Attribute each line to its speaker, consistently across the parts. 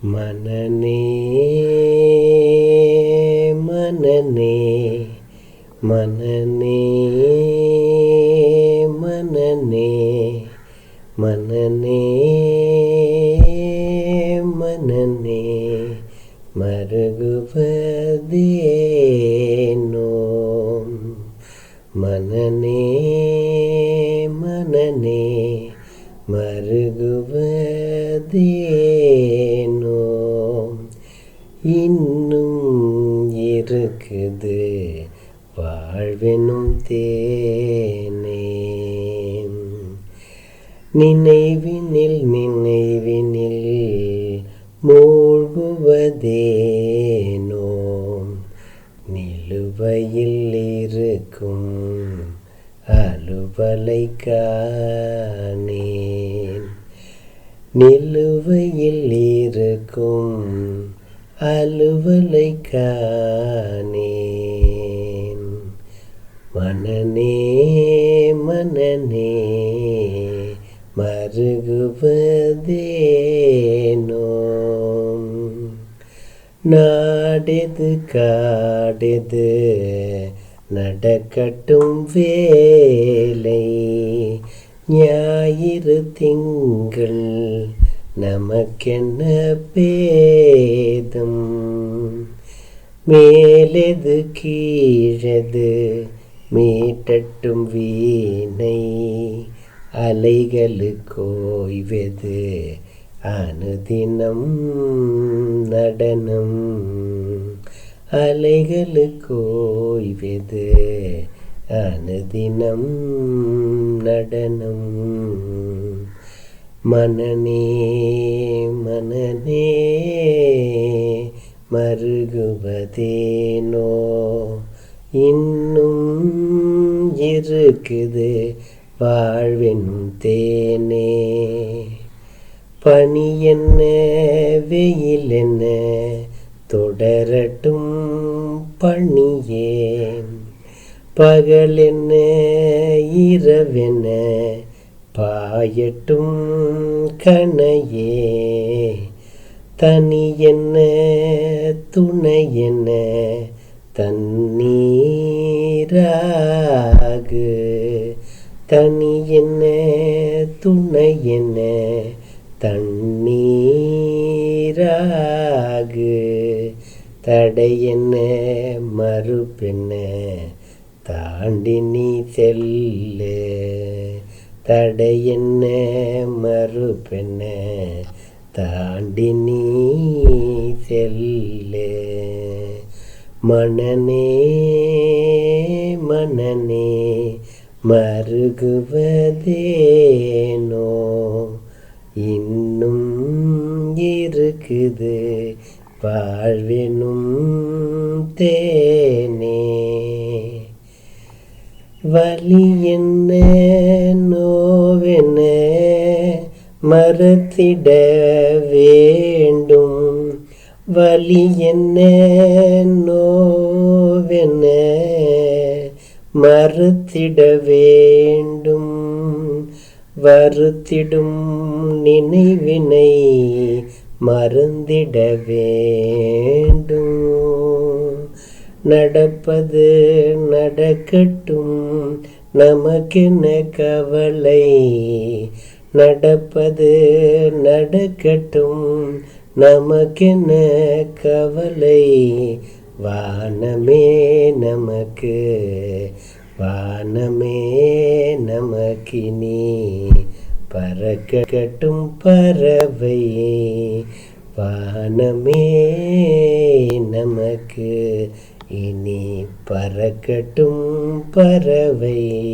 Speaker 1: மனநே மனநே மனநே மனநே மனநே மனநே மருகுவதேனோ மனநே மனநே மருகுவதேனோ இருக்குது வாழ்வெனும் தேனே. நினைவினில் நினைவினில் மூழ்குவதேனோ? நிலுவையில் இருக்கும் அலுவலை காணேன். நிலுவையில் இருக்கும் அலுவலை காணேன். மனநே மனநே மருகுவதேனோ? நாடெது காடெது நடக்கட்டும் வேலை. ஞாயிறு திங்கள் நமக்கென்ன பேதம் மேலெது கீழது மீட்டட்டும் வீணை அலைகளுக்கோய்வது அனுதினம் நடனம் அலைகளுக்கோய்வது அனுதினம் நடனம் மனநே மனநே மருகுவதேனோ? இன்னும் இருக்குது வாழ்வின் தேனே. பனி என்ன வெயில் என்ன தொடரட்டும் பணியே. பகல் என்ன இரவென பாயட்டும் கணையே. தனி என்ன துணை என்ன தண்ணீராகு. தனி என்ன துணை என்ன தண்ணீராகு. தடை என்ன மறுப்பென்ன தாண்டி நீ செல்லு. தடை என்ன மறுப்பென்ன தாண்டி நீ செல்லு. மனநே மனநே மருகுவதேனோ? இன்னும் இருக்குது வாழ்வெனும் தேனே. வலி என்ன மறத்திட வேண்டும். வலி என்ன? நோவென மறுத்திட வேண்டும். வருத்திடும் நினைவினை மறந்திட வேண்டும். நடப்பது நடக்கட்டும். நமக்கென கவலை? நடப்பது நடக்கட்டும். நமக்கென்ன கவலை? வானமே நமக்கு வானமே நமக்கினி. பறக்கட்டும் பறவை வானமே நமக்கு இனி பறக்கட்டும் பறவை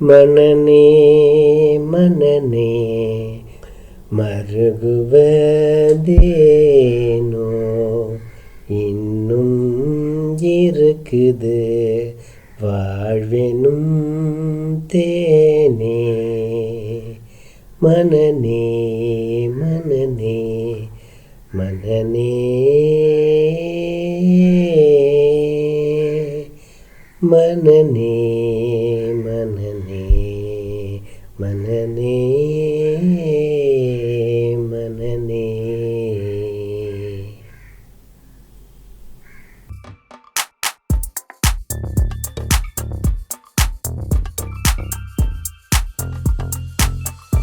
Speaker 1: மனநே மனநே மருகுவதேனோ இன்னும் இருக்குது வாழ்வெனும் தேனே மனநே மனநே மனநே மனநே மனநே மனநே